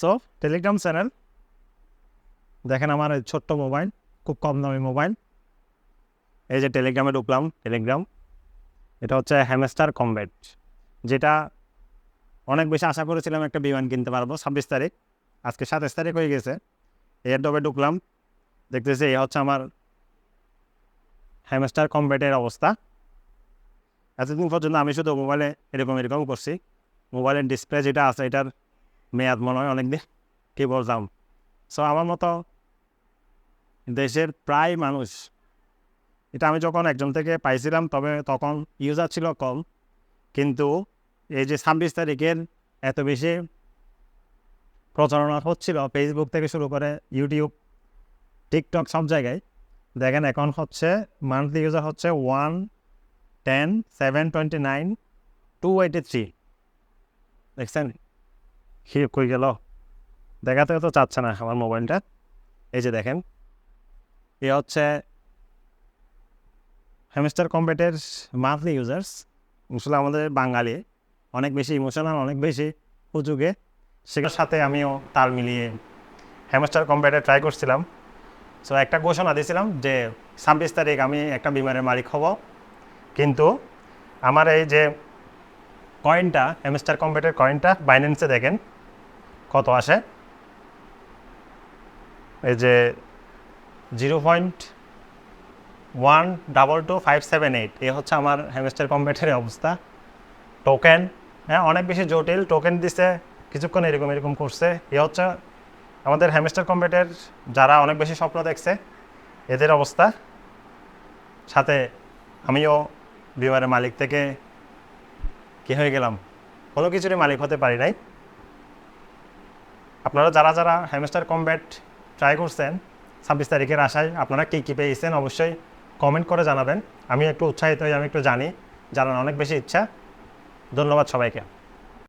So, Telegram channel. দেখেন আমার ছোট্ট মোবাইল, খুব কম দামি মোবাইল। এই যে টেলিগ্রামে ঢুকলাম, টেলিগ্রাম। এটা হচ্ছে হ্যামস্টার কমব্যাট যেটা অনেক বেশি আশা করেছিলাম একটা বিমান কিনতে পারব, ছাব্বিশ তারিখ। আজকে সাতাশ তারিখ হয়ে গেছে। এর ডবে ঢুকলাম, দেখতেছি এই হচ্ছে আমার হ্যামস্টার কমব্যাটের অবস্থা। এতদিন পর্যন্ত আমি শুধু মোবাইলে এরকম এরকম করছি। মোবাইলের ডিসপ্লে যেটা আছে, এটার মেয়াদ মনে হয় অনেক দিন কী বলতাম সো আমার মতো দেশের প্রায় মানুষ, এটা আমি যখন একজন থেকে পাইছিলাম, তবে তখন ইউজার ছিল কম, কিন্তু এই যে ছাব্বিশ তারিখের এত বেশি প্রচারণা হচ্ছিল ফেসবুক থেকে শুরু করে ইউটিউব টিকটক সব জায়গায়, দেখেন এখন হচ্ছে মান্থলি ইউজার হচ্ছে one ten seven twenty nine two eighty three দেখছেন? কি কই গেল দেখাতে তো চাচ্ছে না আমার মোবাইলটা এই যে দেখেন এ হচ্ছে হ্যামস্টার কম্পেটের মান্থলি ইউজার্স আসলে আমাদের বাঙালি অনেক বেশি ইমোশনাল অনেক বেশি সুযোগে সেটার সাথে আমিও তাল মিলিয়ে হ্যামস্টার কম্পেটে ট্রাই করছিলাম সো একটা ঘোষণা দিয়েছিলাম যে ছাব্বিশ তারিখ আমি একটা বিমানের মালিক হব কিন্তু আমার এই যে কয়েনটা হ্যামস্টার কম্পেটের কয়েনটা বাইন্যান্সে দেখেন কত আসে? এই যে zero point one double two five seven eight, এ হচ্ছে আমার হ্যামস্টার কম্পেটের অবস্থা। টোকেন হ্যাঁ অনেক বেশি জটিল টোকেন দিছে, কিছুক্ষণ এরকম এরকম করছে। এ হচ্ছে আমাদের হ্যামস্টার কম্পেটের যারা অনেক বেশি স্বপ্ন দেখছে, এদের অবস্থা। সাথে আমিও বিমারের মালিক থেকে কি হয়ে গেলাম? কোনো কিছুরই মালিক হতে পারি নাই। আপনারা যারা যারা হ্যামস্টার কমব্যাট ট্রাই করছেন, ছাব্বিশ তারিখের আশায় আপনারা কী কী পেয়েছেন অবশ্যই কমেন্ট করে জানাবেন। আমি একটু উৎসাহিত হই, আমি একটু জানি। জানার অনেক বেশি ইচ্ছা। ধন্যবাদ সবাইকে।